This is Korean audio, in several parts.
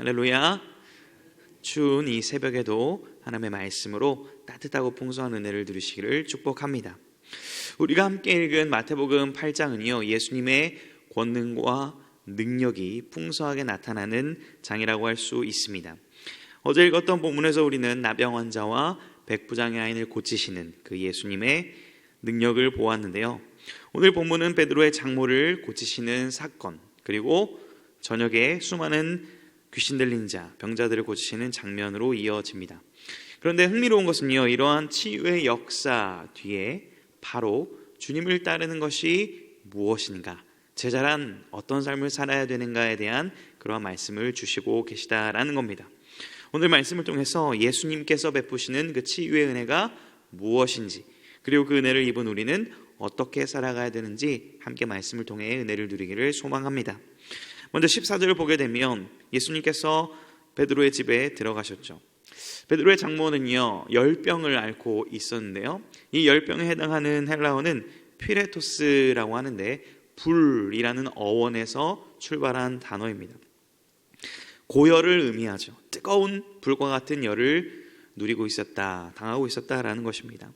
할렐루야. 추운 이 새벽에도 하나님의 말씀으로 따뜻하고 풍성한 은혜를 누리시기를 축복합니다. 우리가 함께 읽은 마태복음 8장은요, 예수님의 권능과 능력이 풍성하게 나타나는 장이라고 할 수 있습니다. 어제 읽었던 본문에서 우리는 나병 환자와 백부장의 아이를 고치시는 그 예수님의 능력을 보았는데요. 오늘 본문은 베드로의 장모를 고치시는 사건, 그리고 저녁에 수많은 귀신 들린 자, 병자들을 고치시는 장면으로 이어집니다. 그런데 흥미로운 것은요, 이러한 치유의 역사 뒤에 바로 주님을 따르는 것이 무엇인가, 제자란 어떤 삶을 살아야 되는가에 대한 그러한 말씀을 주시고 계시다라는 겁니다. 오늘 말씀을 통해서 예수님께서 베푸시는 그 치유의 은혜가 무엇인지, 그리고 그 은혜를 입은 우리는 어떻게 살아가야 되는지 함께 말씀을 통해 은혜를 누리기를 소망합니다. 먼저 14절을 보게 되면 예수님께서 베드로의 집에 들어가셨죠. 베드로의 장모는요, 열병을 앓고 있었는데요. 이 열병에 해당하는 헬라어는 피레토스라고 하는데 불이라는 어원에서 출발한 단어입니다. 고열을 의미하죠. 뜨거운 불과 같은 열을 누리고 있었다, 당하고 있었다라는 것입니다.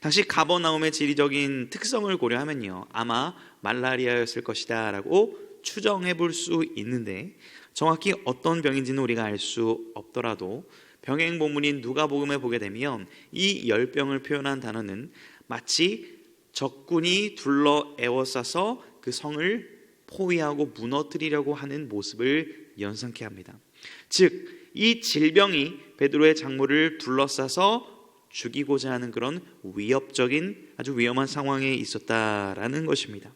당시 가버나움의 지리적인 특성을 고려하면요, 아마 말라리아였을 것이다라고 추정해 볼 수 있는데 정확히 어떤 병인지는 우리가 알 수 없더라도 병행 본문인 누가복음에 보게 되면 이 열병을 표현한 단어는 마치 적군이 둘러 에워싸서 그 성을 포위하고 무너뜨리려고 하는 모습을 연상케 합니다. 즉 이 질병이 베드로의 장모를 둘러싸서 죽이고자 하는 그런 위협적인 아주 위험한 상황에 있었다라는 것입니다.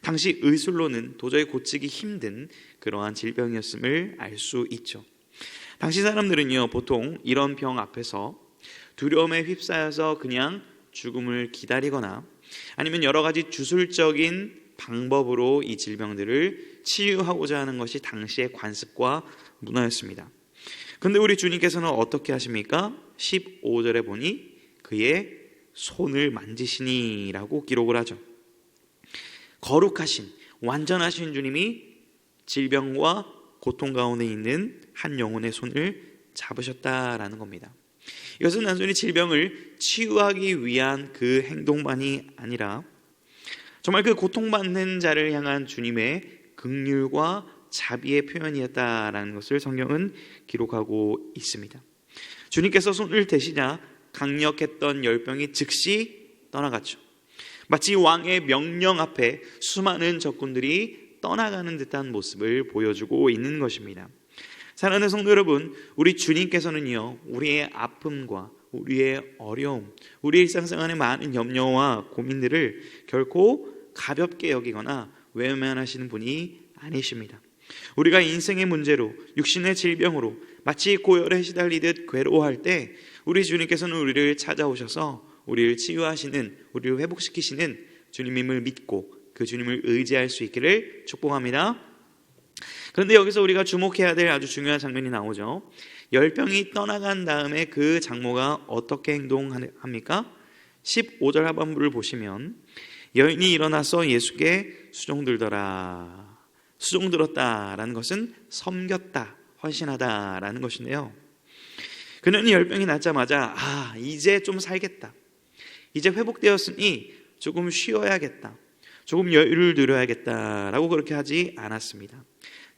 당시 의술로는 도저히 고치기 힘든 그러한 질병이었음을 알 수 있죠. 당시 사람들은요, 보통 이런 병 앞에서 두려움에 휩싸여서 그냥 죽음을 기다리거나 아니면 여러 가지 주술적인 방법으로 이 질병들을 치유하고자 하는 것이 당시의 관습과 문화였습니다. 근데 우리 주님께서는 어떻게 하십니까? 15절에 보니 그의 손을 만지시니라고 기록을 하죠. 거룩하신 완전하신 주님이 질병과 고통 가운데 있는 한 영혼의 손을 잡으셨다라는 겁니다. 이것은 단순히 질병을 치유하기 위한 그 행동만이 아니라 정말 그 고통받는 자를 향한 주님의 극률과 자비의 표현이었다라는 것을 성경은 기록하고 있습니다. 주님께서 손을 대시자 강력했던 열병이 즉시 떠나갔죠. 마치 왕의 명령 앞에 수많은 적군들이 떠나가는 듯한 모습을 보여주고 있는 것입니다. 사랑하는 성도 여러분, 우리 주님께서는요, 우리의 아픔과 우리의 어려움, 우리 일상생활의 많은 염려와 고민들을 결코 가볍게 여기거나 외면하시는 분이 아니십니다. 우리가 인생의 문제로 육신의 질병으로 마치 고열에 시달리듯 괴로워할 때 우리 주님께서는 우리를 찾아오셔서 우리를 치유하시는, 우리를 회복시키시는 주님임을 믿고 그 주님을 의지할 수 있기를 축복합니다. 그런데 여기서 우리가 주목해야 될 아주 중요한 장면이 나오죠. 열병이 떠나간 다음에 그 장모가 어떻게 행동합니까? 15절 하반부를 보시면 여인이 일어나서 예수께 수종 들더라. 수종 들었다라는 것은 섬겼다, 헌신하다라는 것인데요. 그는 열병이 낫자마자 아, 이제 좀 살겠다. 이제 회복되었으니 조금 쉬어야겠다. 조금 여유를 누려야겠다라고 그렇게 하지 않았습니다.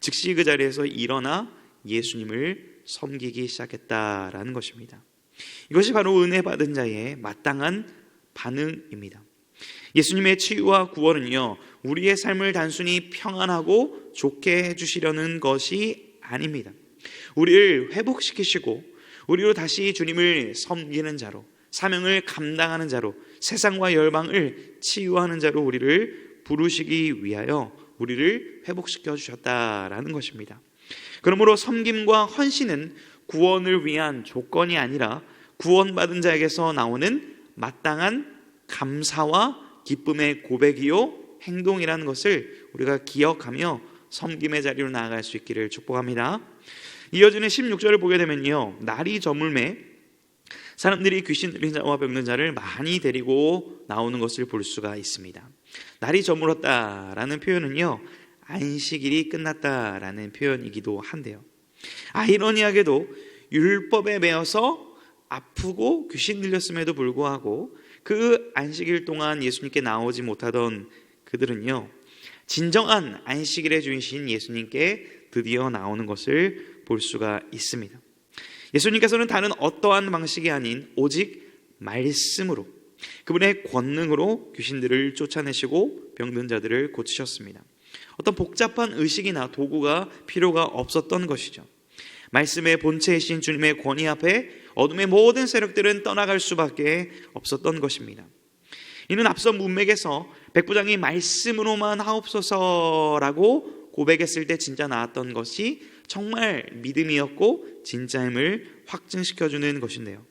즉시 그 자리에서 일어나 예수님을 섬기기 시작했다라는 것입니다. 이것이 바로 은혜 받은 자의 마땅한 반응입니다. 예수님의 치유와 구원은요, 우리의 삶을 단순히 평안하고 좋게 해주시려는 것이 아닙니다. 우리를 회복시키시고, 우리로 다시 주님을 섬기는 자로, 사명을 감당하는 자로 세상과 열방을 치유하는 자로 우리를 부르시기 위하여 우리를 회복시켜 주셨다라는 것입니다. 그러므로 섬김과 헌신은 구원을 위한 조건이 아니라 구원받은 자에게서 나오는 마땅한 감사와 기쁨의 고백이요 행동이라는 것을 우리가 기억하며 섬김의 자리로 나아갈 수 있기를 축복합니다. 이어지는 16절을 보게 되면요. 날이 저물매 사람들이 귀신 들린 자와 병든 자를 많이 데리고 나오는 것을 볼 수가 있습니다. 날이 저물었다라는 표현은요, 안식일이 끝났다라는 표현이기도 한데요. 아이러니하게도 율법에 매여서 아프고 귀신 들렸음에도 불구하고 그 안식일 동안 예수님께 나오지 못하던 그들은요, 진정한 안식일의 주인신 예수님께 드디어 나오는 것을 볼 수가 있습니다. 예수님께서는 다른 어떠한 방식이 아닌 오직 말씀으로 그분의 권능으로 귀신들을 쫓아내시고 병든 자들을 고치셨습니다. 어떤 복잡한 의식이나 도구가 필요가 없었던 것이죠. 말씀의 본체이신 주님의 권위 앞에 어둠의 모든 세력들은 떠나갈 수밖에 없었던 것입니다. 이는 앞선 문맥에서 백부장이 말씀으로만 하옵소서라고 고백했을 때 진짜 나왔던 것이 정말 믿음이었고 진짜임을 확증시켜주는 것인데요.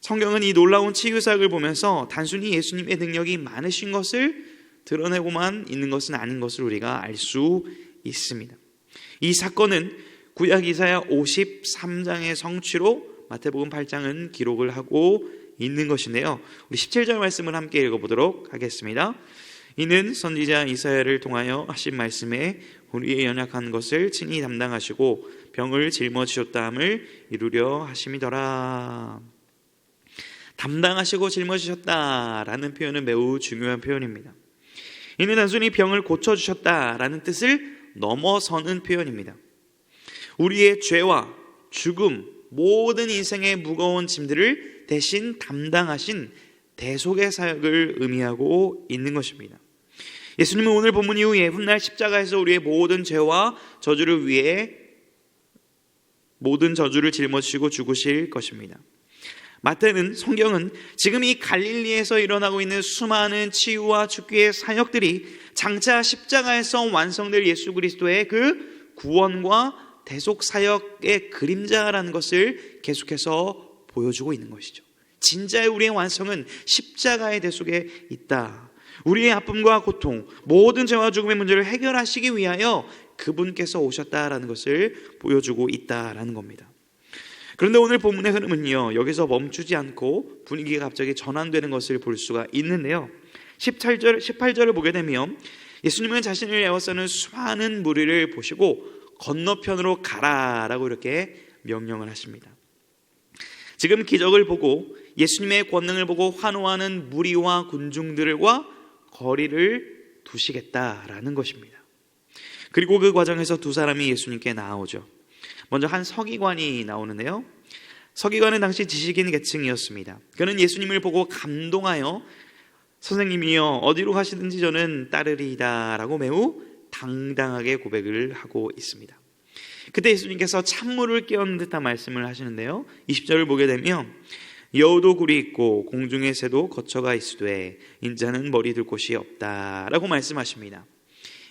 성경은 이 놀라운 치유 사역을 보면서 단순히 예수님의 능력이 많으신 것을 드러내고만 있는 것은 아닌 것을 우리가 알 수 있습니다. 이 사건은 구약 이사야 53장의 성취로 마태복음 8장은 기록을 하고 있는 것인데요. 우리 17절 말씀을 함께 읽어보도록 하겠습니다. 이는 선지자 이사야를 통하여 하신 말씀에 우리의 연약한 것을 친히 담당하시고 병을 짊어지셨다함을 이루려 하심이더라. 담당하시고 짊어지셨다라는 표현은 매우 중요한 표현입니다. 이는 단순히 병을 고쳐주셨다라는 뜻을 넘어서는 표현입니다. 우리의 죄와 죽음, 모든 인생의 무거운 짐들을 대신 담당하신 대속의 사역을 의미하고 있는 것입니다. 예수님은 오늘 본문 이후에 훗날 십자가에서 우리의 모든 죄와 저주를 위해 모든 저주를 짊어지시고 죽으실 것입니다. 마태는 성경은 지금 이 갈릴리에서 일어나고 있는 수많은 치유와 축기의 사역들이 장차 십자가에서 완성될 예수 그리스도의 그 구원과 대속 사역의 그림자라는 것을 계속해서 보여주고 있는 것이죠. 진짜의 우리의 완성은 십자가의 대속에 있다. 우리의 아픔과 고통, 모든 죄와 죽음의 문제를 해결하시기 위하여 그분께서 오셨다라는 것을 보여주고 있다라는 겁니다. 그런데 오늘 흐름은요, 여기서 멈추지 않고 분위기가 갑자기 전환되는 것을 볼 수가 있는데요. 18절, 18절을 보게 되면 예수님은 자신을 에워싸는 수많은 무리를 보시고 건너편으로 가라라고 이렇게 명령을 하십니다. 지금 기적을 보고 예수님의 권능을 보고 환호하는 무리와 군중들과 거리를 두시겠다라는 것입니다. 그리고 그 과정에서 두 사람이 예수님께 나오죠. 먼저 한 서기관이 나오는데요. 서기관은 당시 지식인 계층이었습니다. 그는 예수님을 보고 감동하여 선생님이여 어디로 가시든지 저는 따르리이다라고 매우 당당하게 고백을 하고 있습니다. 그때 예수님께서 찬물을 깨얹는 듯한 말씀을 하시는데요. 20절을 보게 되면 여우도 굴이 있고 공중의 새도 거처가 있으되 인자는 머리 들 곳이 없다라고 말씀하십니다.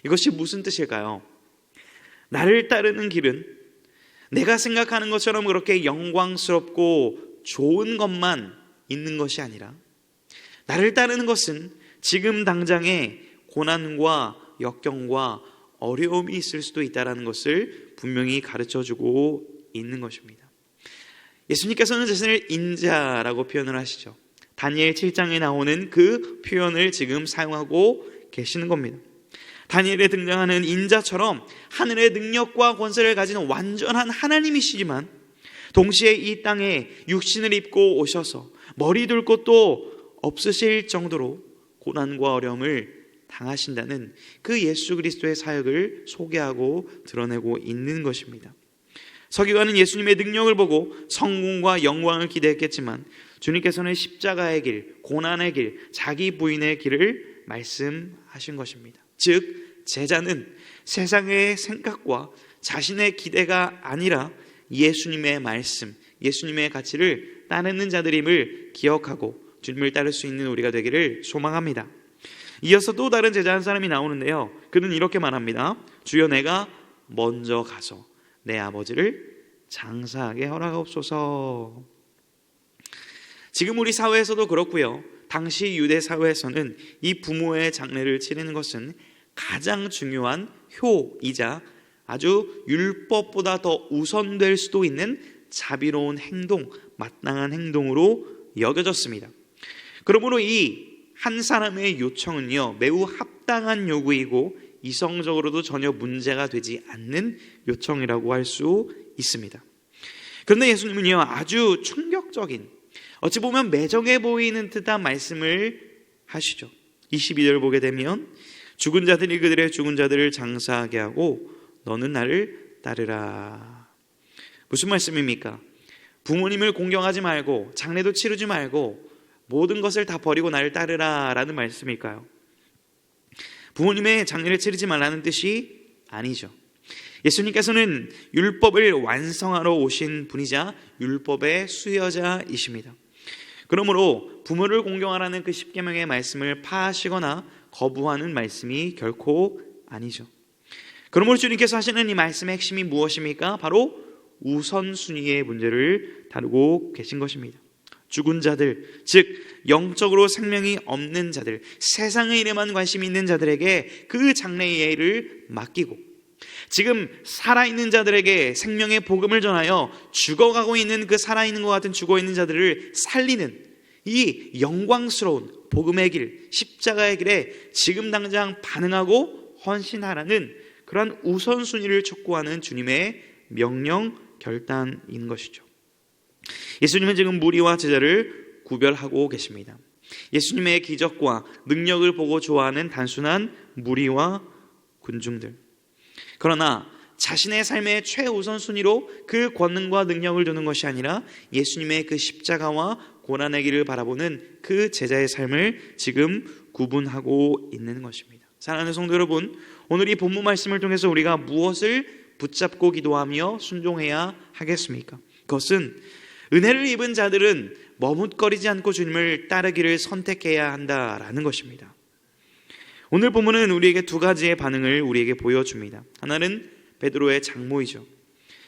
이것이 무슨 뜻일까요? 나를 따르는 길은 내가 생각하는 것처럼 그렇게 영광스럽고 좋은 것만 있는 것이 아니라 나를 따르는 것은 지금 당장의 고난과 역경과 어려움이 있을 수도 있다는 것을 분명히 가르쳐 주고 있는 것입니다. 예수님께서는 자신을 인자라고 표현을 하시죠. 다니엘 7장에 나오는 그 표현을 지금 사용하고 계시는 겁니다. 다니엘에 등장하는 인자처럼 하늘의 능력과 권세를 가진 완전한 하나님이시지만 동시에 이 땅에 육신을 입고 오셔서 머리 둘 곳도 없으실 정도로 고난과 어려움을 당하신다는 그 예수 그리스도의 사역을 소개하고 드러내고 있는 것입니다. 서기관은 예수님의 능력을 보고 성공과 영광을 기대했겠지만 주님께서는 십자가의 길, 고난의 길, 자기 부인의 길을 말씀하신 것입니다. 즉, 제자는 세상의 생각과 자신의 기대가 아니라 예수님의 말씀, 예수님의 가치를 따르는 자들임을 기억하고 주님을 따를 수 있는 우리가 되기를 소망합니다. 이어서 또 다른 제자 한 사람이 나오는데요. 그는 이렇게 말합니다. 주여 내가 먼저 가서 내 아버지를 장사하게 허락하옵소서. 지금 우리 사회에서도 그렇고요. 당시 유대 사회에서는 이 부모의 장례를 치르는 것은 가장 중요한 효이자 아주 율법보다 더 우선될 수도 있는 자비로운 행동, 마땅한 행동으로 여겨졌습니다. 그러므로 이 한 사람의 요청은요, 매우 합당한 요구이고 이성적으로도 전혀 문제가 되지 않는 요청이라고 할 수 있습니다. 그런데 예수님은요, 아주 충격적인, 어찌 보면 매정해 보이는 듯한 말씀을 하시죠. 22절을 보게 되면, 죽은 자들이 그들의 죽은 자들을 장사하게 하고, 너는 나를 따르라. 무슨 말씀입니까? 부모님을 공경하지 말고, 장례도 치르지 말고, 모든 것을 다 버리고 나를 따르라 라는 말씀일까요? 부모님의 장례를 치르지 말라는 뜻이 아니죠. 예수님께서는 율법을 완성하러 오신 분이자 율법의 수여자이십니다. 그러므로 부모를 공경하라는 그 십계명의 말씀을 파하시거나 거부하는 말씀이 결코 아니죠. 그러므로 주님께서 하시는 이 말씀의 핵심이 무엇입니까? 바로 우선순위의 문제를 다루고 계신 것입니다. 죽은 자들, 즉 영적으로 생명이 없는 자들, 세상의 일에만 관심이 있는 자들에게 그 장래의 예를 맡기고 지금 살아있는 자들에게 생명의 복음을 전하여 죽어가고 있는 그 살아있는 것 같은 죽어있는 자들을 살리는 이 영광스러운 복음의 길, 십자가의 길에 지금 당장 반응하고 헌신하라는 그러한 우선순위를 촉구하는 주님의 명령 결단인 것이죠. 예수님은 지금 무리와 제자를 구별하고 계십니다. 예수님의 기적과 능력을 보고 좋아하는 단순한 무리와 군중들. 그러나 자신의 삶의 최우선 순위로 그 권능과 능력을 두는 것이 아니라 예수님의 그 십자가와 고난의 길을 바라보는 그 제자의 삶을 지금 구분하고 있는 것입니다. 사랑하는 성도 여러분, 오늘 이 본문 말씀을 통해서 우리가 무엇을 붙잡고 기도하며 순종해야 하겠습니까? 그것은 은혜를 입은 자들은 머뭇거리지 않고 주님을 따르기를 선택해야 한다라는 것입니다. 오늘 본문은 우리에게 두 가지의 반응을 우리에게 보여줍니다. 하나는 베드로의 장모이죠.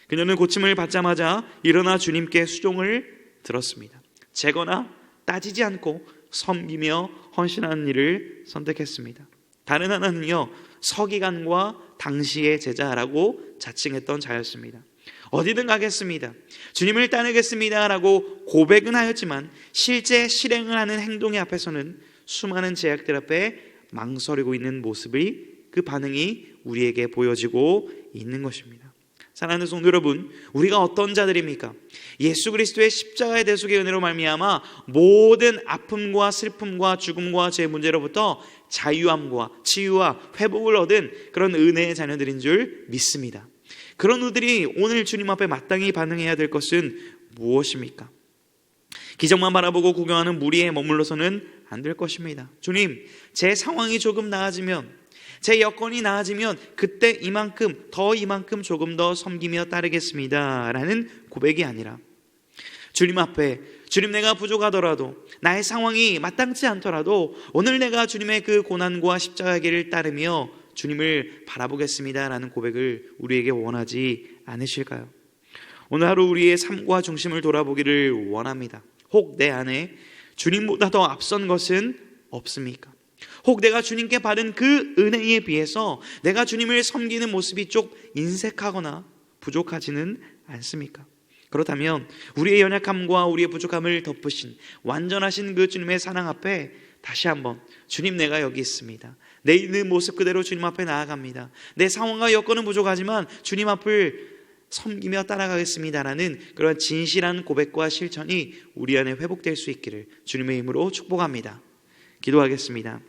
그녀는 고침을 받자마자 일어나 주님께 수종을 들었습니다. 재거나 따지지 않고 섬기며 헌신하는 일을 선택했습니다. 다른 하나는요, 서기관과 당시의 제자라고 자칭했던 자였습니다. 어디든 가겠습니다. 주님을 따르겠습니다. 라고 고백은 하였지만 실제 실행을 하는 행동의 앞에서는 수많은 제약들 앞에 망설이고 있는 모습이 그 반응이 우리에게 보여지고 있는 것입니다. 사랑하는 성도 여러분, 우리가 어떤 자들입니까? 예수 그리스도의 십자가의 대속의 은혜로 말미암아 모든 아픔과 슬픔과 죽음과 제 문제로부터 자유함과 치유와 회복을 얻은 그런 은혜의 자녀들인 줄 믿습니다. 그런 우들이 오늘 주님 앞에 마땅히 반응해야 될 것은 무엇입니까? 기적만 바라보고 구경하는 무리에 머물러서는 안 될 것입니다. 주님, 제 상황이 조금 나아지면, 제 여건이 나아지면 그때 이만큼, 더 이만큼 조금 더 섬기며 따르겠습니다. 라는 고백이 아니라, 주님 앞에 주님 내가 부족하더라도 나의 상황이 마땅치 않더라도 오늘 내가 주님의 그 고난과 십자가의 길을 따르며 주님을 바라보겠습니다라는 고백을 우리에게 원하지 않으실까요? 오늘 하루 우리의 삶과 중심을 돌아보기를 원합니다. 혹 내 안에 주님보다 더 앞선 것은 없습니까? 혹 내가 주님께 받은 그 은혜에 비해서 내가 주님을 섬기는 모습이 쪽 인색하거나 부족하지는 않습니까? 그렇다면 우리의 연약함과 우리의 부족함을 덮으신 완전하신 그 주님의 사랑 앞에 다시 한번 주님 내가 여기 있습니다. 내 있는 모습 그대로 주님 앞에 나아갑니다. 내 상황과 여건은 부족하지만 주님 앞을 섬기며 따라가겠습니다라는 그런 진실한 고백과 실천이 우리 안에 회복될 수 있기를 주님의 힘으로 축복합니다. 기도하겠습니다.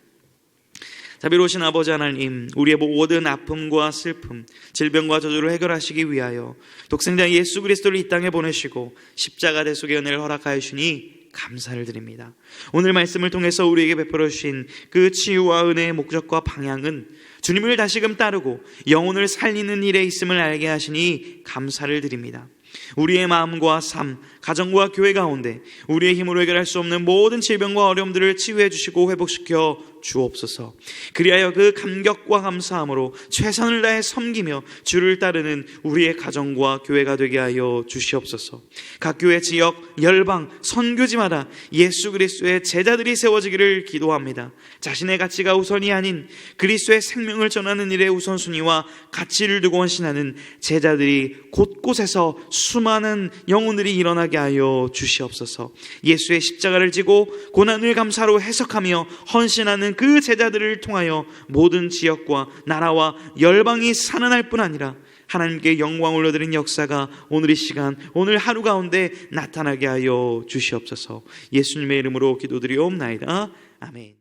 자비로우신 아버지 하나님, 우리의 모든 아픔과 슬픔, 질병과 저주를 해결하시기 위하여 독생자 예수 그리스도를 이 땅에 보내시고 십자가 대속의 은혜를 허락하여 주니 감사를 드립니다. 오늘 말씀을 통해서 우리에게 베풀어 주신 그 치유와 은혜의 목적과 방향은 주님을 다시금 따르고 영혼을 살리는 일에 있음을 알게 하시니 감사를 드립니다. 우리의 마음과 삶, 가정과 교회 가운데 우리의 힘으로 해결할 수 없는 모든 질병과 어려움들을 치유해 주시고 회복시켜 주옵소서. 그리하여 그 감격과 감사함으로 최선을 다해 섬기며 주를 따르는 우리의 가정과 교회가 되게 하여 주시옵소서. 각 교회 지역, 열방, 선교지마다 예수 그리스도의 제자들이 세워지기를 기도합니다. 자신의 가치가 우선이 아닌 그리스도의 생명을 전하는 일에 우선순위와 가치를 두고 헌신하는 제자들이 곳곳에서 수많은 영혼들이 일어나게 하여 주시옵소서. 예수의 십자가를 지고 고난을 감사로 해석하며 헌신하는 사랑하는 그 제자들을 통하여 모든 지역과 나라와 열방이 살아날 뿐 아니라 하나님께 영광 올려드린 역사가 오늘 이 시간 오늘 하루 가운데 나타나게 하여 주시옵소서. 예수님의 이름으로 기도드리옵나이다. 아멘